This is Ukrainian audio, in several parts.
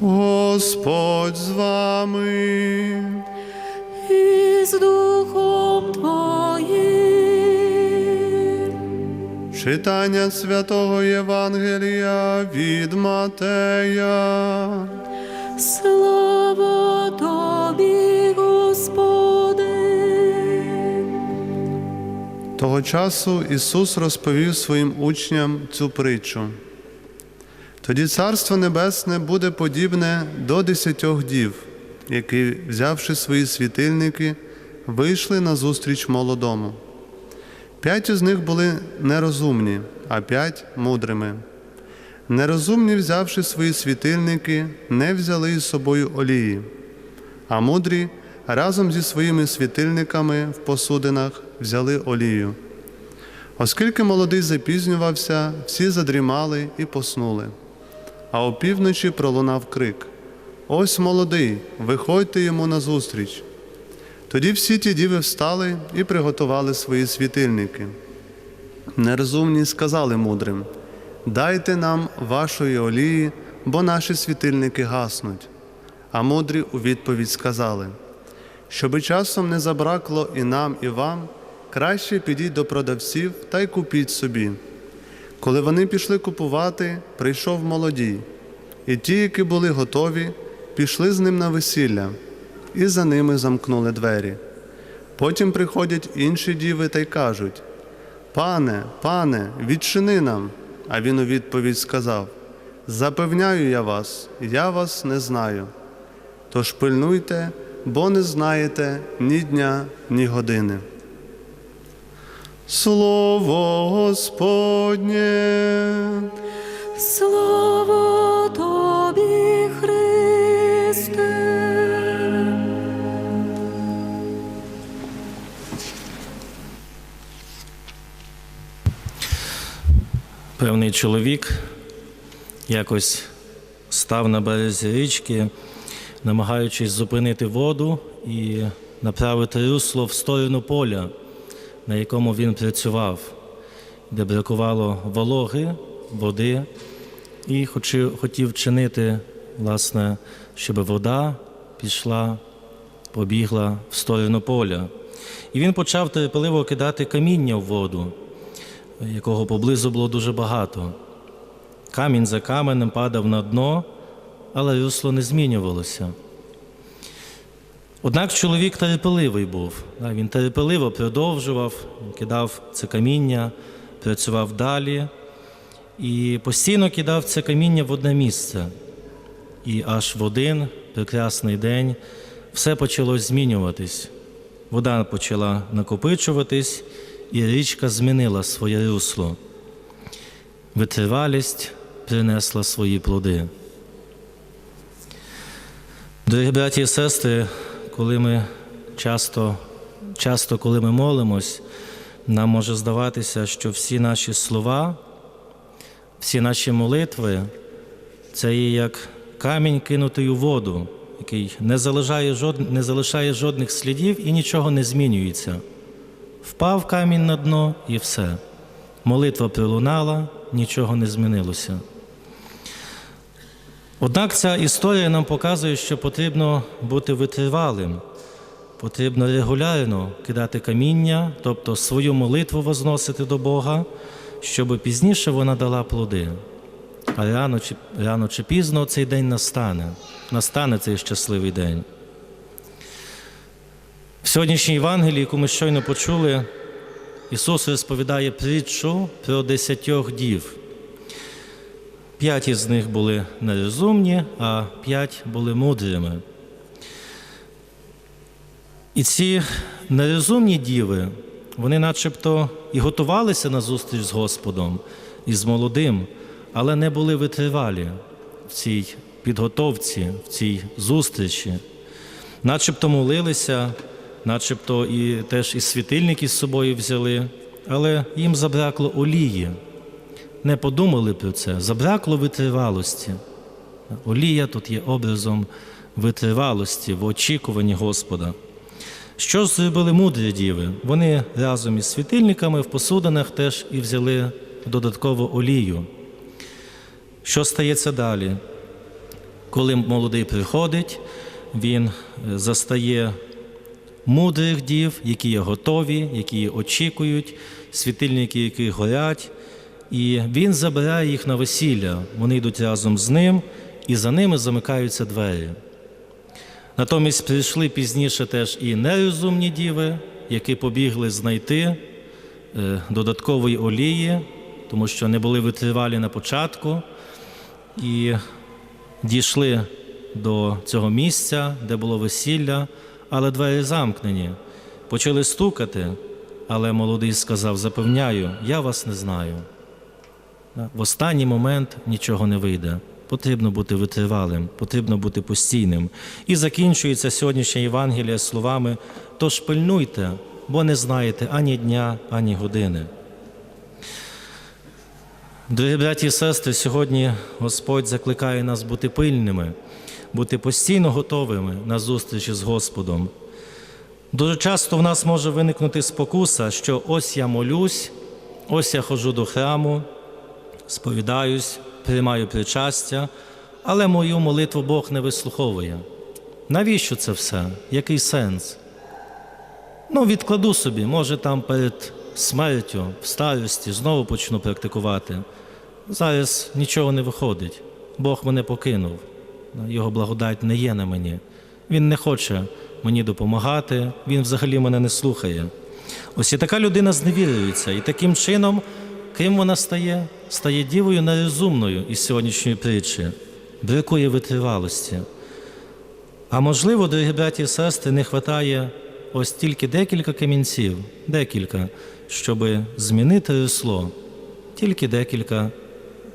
Господь з вами. і з Духом Твоїм. Читання святого Євангелія від Матея. Слава Тобі, Господи. Того часу Ісус розповів своїм учням цю притчу. Тоді Царство Небесне буде подібне до десятьох дів, які, взявши свої світильники, вийшли назустріч молодому. П'ять із них були нерозумні, а п'ять мудрими. Нерозумні, взявши свої світильники, не взяли із собою олії, а мудрі разом зі своїми світильниками в посудинах взяли олію. Оскільки молодий запізнювався, всі задрімали і поснули. А опівночі пролунав крик: Ось молодий, виходьте йому назустріч. Тоді всі ті діви встали і приготували свої світильники. Нерозумні сказали мудрим: Дайте нам вашої олії, бо наші світильники гаснуть. А мудрі у відповідь сказали: Щоби часом не забракло і нам, і вам, краще підіть до продавців та й купіть собі. Коли вони пішли купувати, прийшов молодій, і ті, які були готові, пішли з ним на весілля, і за ними замкнули двері. Потім приходять інші діви та й кажуть: Пане, пане, відчини нам. А він у відповідь сказав: Запевняю я вас, я вас не знаю. Тож пильнуйте, бо не знаєте ні дня, ні години. Слово Господнє. Слава Тобі, Христе. Певний чоловік якось став на березі річки, намагаючись зупинити воду і направити русло в сторону поля, на якому він працював, де бракувало вологи, води, і хотів чинити, власне, щоб вода пішла, побігла в сторону поля. І він почав терпеливо кидати каміння в воду якого поблизу було дуже багато. Камінь за каменем падав на дно, але русло не змінювалося. Однак чоловік терпеливий був. Він терпеливо продовжував, кидав це каміння, працював далі і постійно кидав це каміння в одне місце. І аж в один прекрасний день все почало змінюватись. Вода почала накопичуватись, і річка змінила своє русло. Витривалість принесла свої плоди. Дорогі браті і сестри, коли ми часто, часто, коли ми молимось, нам може здаватися, що всі наші слова, всі наші молитви це є як камінь кинутий у воду, який не залишає, жод... не залишає жодних слідів і нічого не змінюється. Впав камінь на дно і все. Молитва пролунала, нічого не змінилося. Однак ця історія нам показує, що потрібно бути витривалим, потрібно регулярно кидати каміння, тобто свою молитву возносити до Бога, щоб пізніше вона дала плоди. А рано чи, рано чи пізно цей день настане, настане цей щасливий день. В сьогоднішній Євангелії, яку ми щойно почули, Ісус розповідає притчу про десятьох дів. П'ять із них були нерозумні, а п'ять були мудрими. І ці нерозумні діви, вони начебто і готувалися на зустріч з Господом і з молодим, але не були витривалі в цій підготовці, в цій зустрічі. Начебто молилися, начебто і теж і світильники з собою взяли, але їм забракло олії. Не подумали про це, забракло витривалості. Олія тут є образом витривалості в очікуванні Господа. Що зробили мудрі діви? Вони разом із світильниками в посудинах теж і взяли додаткову олію. Що стається далі? Коли молодий приходить, він е, застає мудрих дів, які є готові, які очікують, світильники, які горять, і він забирає їх на весілля. Вони йдуть разом з ним, і за ними замикаються двері. Натомість прийшли пізніше теж і нерозумні діви, які побігли знайти е, додаткової олії, тому що не були витривалі на початку, і дійшли до цього місця, де було весілля, але двері замкнені. Почали стукати, але молодий сказав: запевняю, я вас не знаю. В останній момент нічого не вийде. Потрібно бути витривалим, потрібно бути постійним. І закінчується сьогоднішнє Євангеліє словами: тож пильнуйте, бо не знаєте ані дня, ані години. Дорогі браті і сестри, сьогодні Господь закликає нас бути пильними, бути постійно готовими на зустрічі з Господом. Дуже часто в нас може виникнути спокуса, що ось я молюсь, ось я ходжу до храму, сповідаюсь, приймаю причастя, але мою молитву Бог не вислуховує. Навіщо це все? Який сенс? Ну, відкладу собі, може там перед смертю, в старості знову почну практикувати. Зараз нічого не виходить. Бог мене покинув. Його благодать не є на мені. Він не хоче мені допомагати, він взагалі мене не слухає. Ось і така людина зневірюється, і таким чином, ким вона стає, стає дівою нерозумною із сьогоднішньої притчі, бракує витривалості. А можливо, дорогі браті і сестри, не вистачає ось тільки декілька камінців, декілька, щоб змінити русло, тільки декілька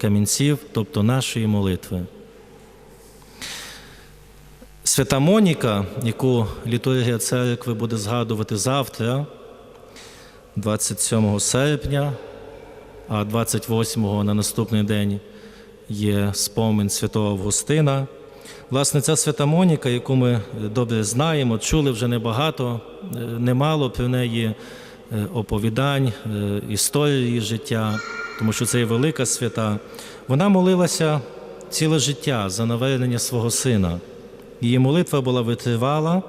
камінців, тобто нашої молитви. Свята Моніка, яку літургія церкви буде згадувати завтра, 27 серпня, а 28-го на наступний день є спомин святого Августина. Власне, ця свята Моніка, яку ми добре знаємо, чули вже небагато, е, немало про неї е, оповідань, е, історії життя, тому що це є велика свята. Вона молилася ціле життя за навернення свого сина. Її молитва була витривала,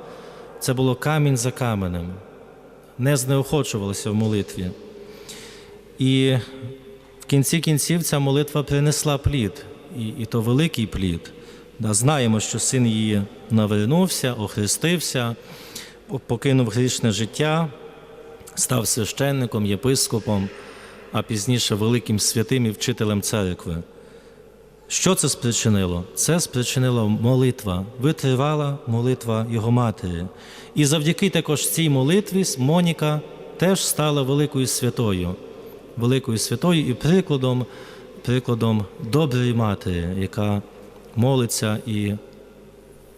це було камінь за каменем, не знеохочувалася в молитві. І в кінці кінців ця молитва принесла плід, і, і то великий плід. Да, знаємо, що син її навернувся, охрестився, покинув грішне життя, став священником, єпископом, а пізніше великим святим і вчителем церкви. Що це спричинило? Це спричинила молитва, витривала молитва його матері. І завдяки також цій молитві Моніка теж стала великою святою, великою святою і прикладом, прикладом доброї матері, яка молиться і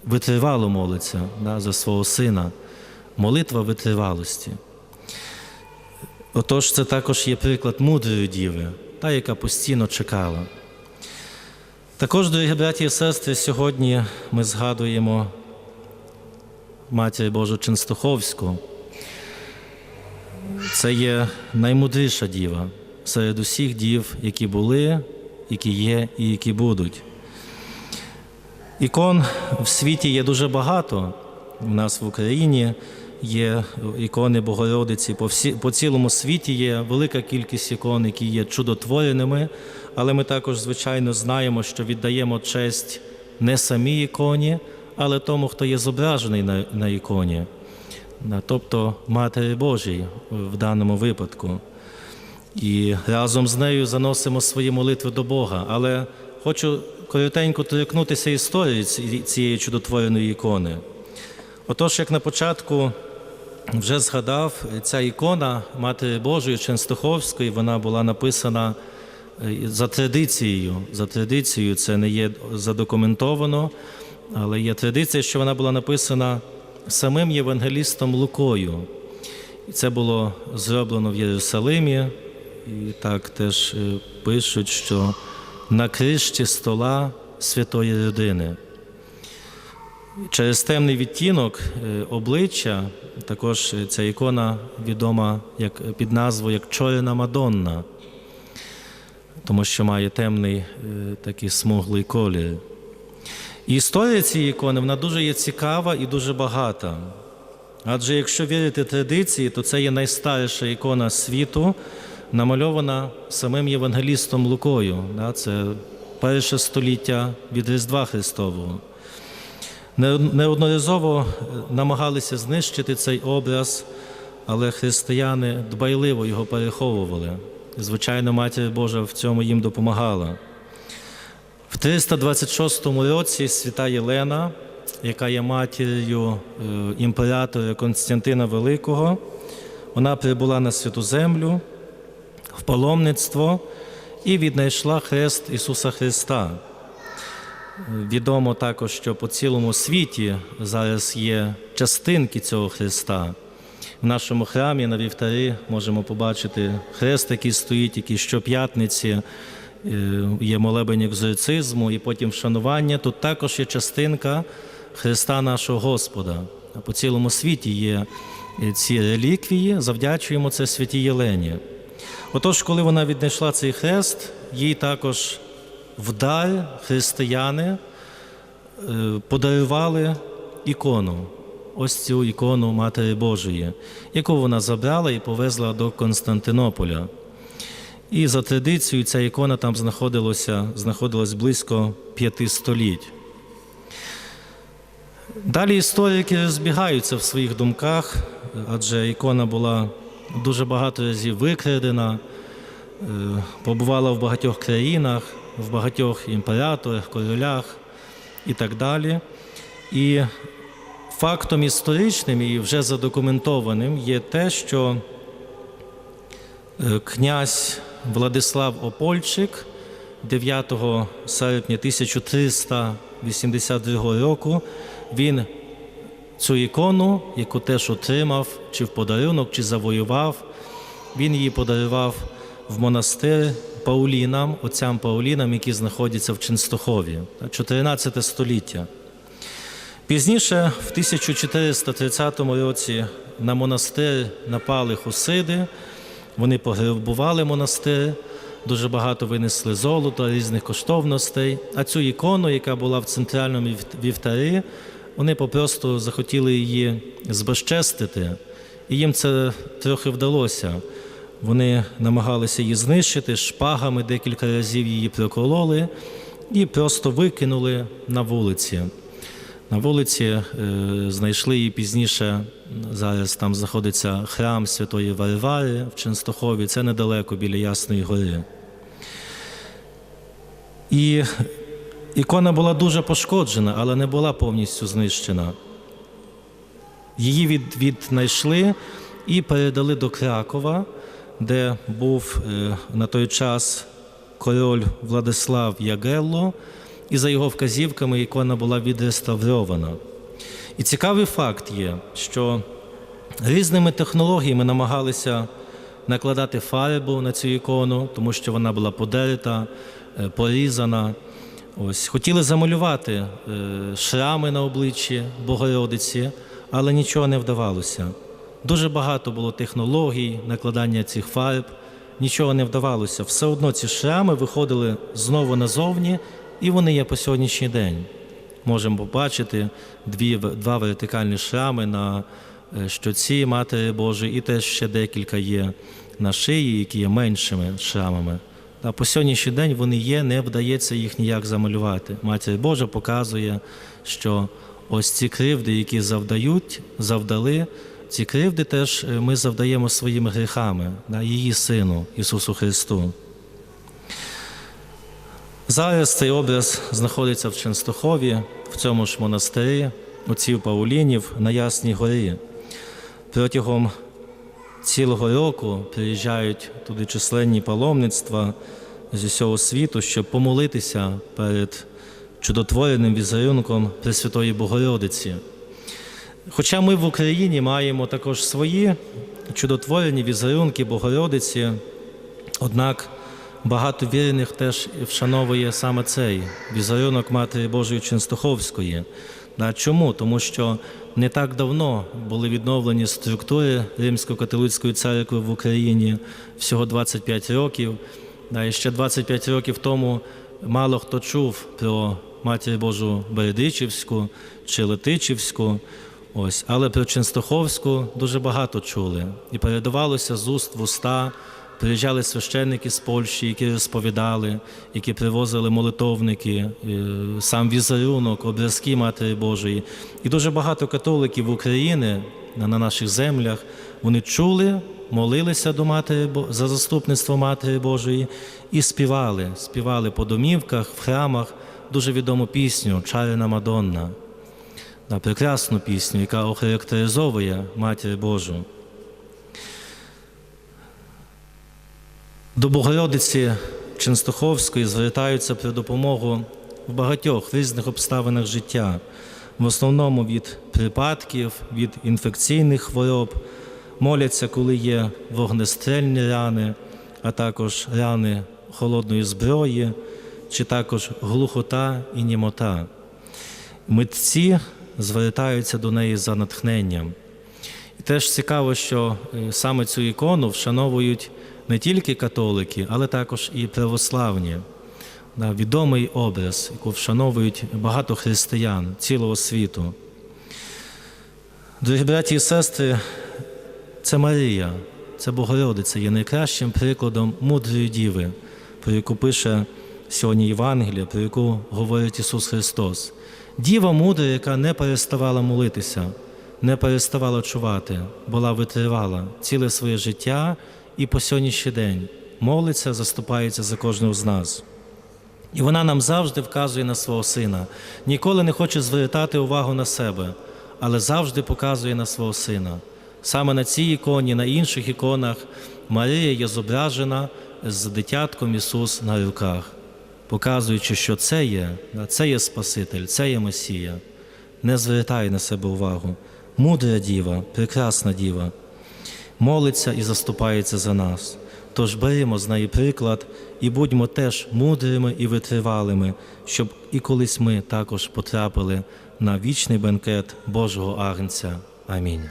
витривало молиться да, за свого сина. Молитва витривалості. Отож, це також є приклад мудрої діви, та, яка постійно чекала. Також, дорогі браті і сестри, сьогодні ми згадуємо Матір Божу Ченстоховську. Це є наймудріша діва серед усіх дів, які були, які є і які будуть. Ікон в світі є дуже багато. У нас в Україні є ікони Богородиці. По, всі, по цілому світі є велика кількість ікон, які є чудотвореними, але ми також, звичайно, знаємо, що віддаємо честь не самій іконі, але тому, хто є зображений на, на іконі, тобто Матері Божій в даному випадку. І разом з нею заносимо свої молитви до Бога. Але хочу коротенько торкнутися історії цієї чудотвореної ікони. Отож, як на початку вже згадав, ця ікона Матері Божої Ченстоховської, вона була написана за традицією. За традицією це не є задокументовано, але є традиція, що вона була написана самим євангелістом Лукою. Це було зроблено в Єрусалимі. І так теж пишуть, що на кришті стола святої родини. Через темний відтінок обличчя також ця ікона відома як, під назвою як Чорна Мадонна, тому що має темний такий смуглий колір. І історія цієї ікони вона дуже є цікава і дуже багата. Адже якщо вірити традиції, то це є найстаріша ікона світу, намальована самим Євангелістом Лукою. Це перше століття від Різдва Христового. Неодноразово намагалися знищити цей образ, але християни дбайливо його переховували. Звичайно, Матір Божа в цьому їм допомагала. В 326 році свята Єлена, яка є матір'ю е, імператора Константина Великого, вона прибула на святу землю в паломництво і віднайшла хрест Ісуса Христа. Відомо також, що по цілому світі зараз є частинки цього Христа. В нашому храмі на вівтарі можемо побачити хрест, який стоїть, який щоп'ятниці е, є молебень екзорцизму і потім вшанування. Тут також є частинка Христа нашого Господа. По цілому світі є е, ці реліквії, завдячуємо це святій Єлені. Отож, коли вона віднайшла цей хрест, їй також в дар християни е, подарували ікону, ось цю ікону Матері Божої, яку вона забрала і повезла до Константинополя. І за традицією ця ікона там знаходилася, знаходилась близько п'яти століть. Далі історики розбігаються в своїх думках, адже ікона була дуже багато разів викрадена, е, побувала в багатьох країнах, в багатьох імператорах, королях і так далі. І фактом історичним і вже задокументованим є те, що е, князь Владислав Опольчик 9 серпня 1382 року він цю ікону, яку теж отримав, чи в подарунок, чи завоював, він її подарував в монастир Паулінам, отцям Паулінам, які знаходяться в Ченстохові, 14 століття. Пізніше, в 1430 році, на монастир напали хусиди, вони пограбували монастир, дуже багато винесли золота, різних коштовностей. А цю ікону, яка була в центральному вівтарі, вони попросту захотіли її збезчестити, і їм це трохи вдалося. Вони намагалися її знищити шпагами, декілька разів її прокололи і просто викинули на вулиці. На вулиці е, знайшли її пізніше. Зараз там знаходиться храм Святої Варвари в Ченстохові. Це недалеко біля Ясної гори. І ікона була дуже пошкоджена, але не була повністю знищена. Її від, віднайшли і передали до Кракова, де був е, на той час король Владислав Ягелло, і за його вказівками ікона була відреставрована. І цікавий факт є, що різними технологіями намагалися накладати фарбу на цю ікону, тому що вона була подерта, е, порізана. Ось хотіли замалювати е, шрами на обличчі Богородиці, але нічого не вдавалося. Дуже багато було технологій, накладання цих фарб, нічого не вдавалося. Все одно ці шрами виходили знову назовні, і вони є по сьогоднішній день. Можемо побачити дві, два вертикальні шрами на е, щоці Матері Божої, і теж ще декілька є на шиї, які є меншими шрамами. А по сьогоднішній день вони є, не вдається їх ніяк замалювати. Матір Божа показує, що ось ці кривди, які завдають, завдали, ці кривди теж е, ми завдаємо своїми гріхами, її Сину Ісусу Христу. Зараз цей образ знаходиться в Ченстохові, в цьому ж монастирі, отців Паулінів на Ясній горі. Протягом цілого року приїжджають туди численні паломництва з усього світу, щоб помолитися перед чудотвореним візерунком Пресвятої Богородиці. Хоча ми в Україні маємо також свої чудотворені візерунки Богородиці, однак багато вірених теж вшановує саме цей візерунок Матері Божої Ченстоховської. Да, Чому? Тому що не так давно були відновлені структури Римсько-католицької церкви в Україні, всього 25 років. І ще 25 років тому мало хто чув про Матір Божу Бередичівську чи Летичівську. Ось, але про Ченстоховську дуже багато чули. І передавалося з уст в уста. Приїжджали священники з Польщі, які розповідали, які привозили молитовники, е, сам візерунок, образки Матері Божої. І дуже багато католиків України на на наших землях вони чули, молилися до Матері за заступництво Матері Божої і співали, співали по домівках, в храмах дуже відому пісню Чарина Мадонна. На прекрасну пісню, яка охарактеризовує Матір Божу. До Богородиці Ченстоховської звертаються про допомогу в багатьох різних обставинах життя, в основному від припадків, від інфекційних хвороб, моляться, коли є вогнестрельні рани, а також рани холодної зброї, чи також глухота і німота. Митці звертаються до неї за натхненням. І теж цікаво, що е, саме цю ікону вшановують не тільки католики, але також і православні. Відомий образ, яку вшановують багато християн цілого світу. Дорогі браті і сестри, це Марія, це Богородиця є найкращим прикладом мудрої діви, про яку пише сьогодні Євангелія, про яку говорить Ісус Христос. Діва мудра, яка не переставала молитися, не переставала чувати, була витривала ціле своє життя і по сьогоднішній день молиться, заступається за кожного з нас. І вона нам завжди вказує на свого сина, ніколи не хоче звертати увагу на себе, але завжди показує на свого сина. Саме на цій іконі, на інших іконах Марія є зображена з дитятком Ісус на руках, показуючи, що це є, це є Спаситель, це є Месія. Не звертай на себе увагу. Мудра діва, прекрасна діва, молиться і заступається за нас. Тож беремо з неї приклад і будьмо теж мудрими і витривалими, щоб і колись ми також потрапили на вічний бенкет Божого Агнця. Амінь.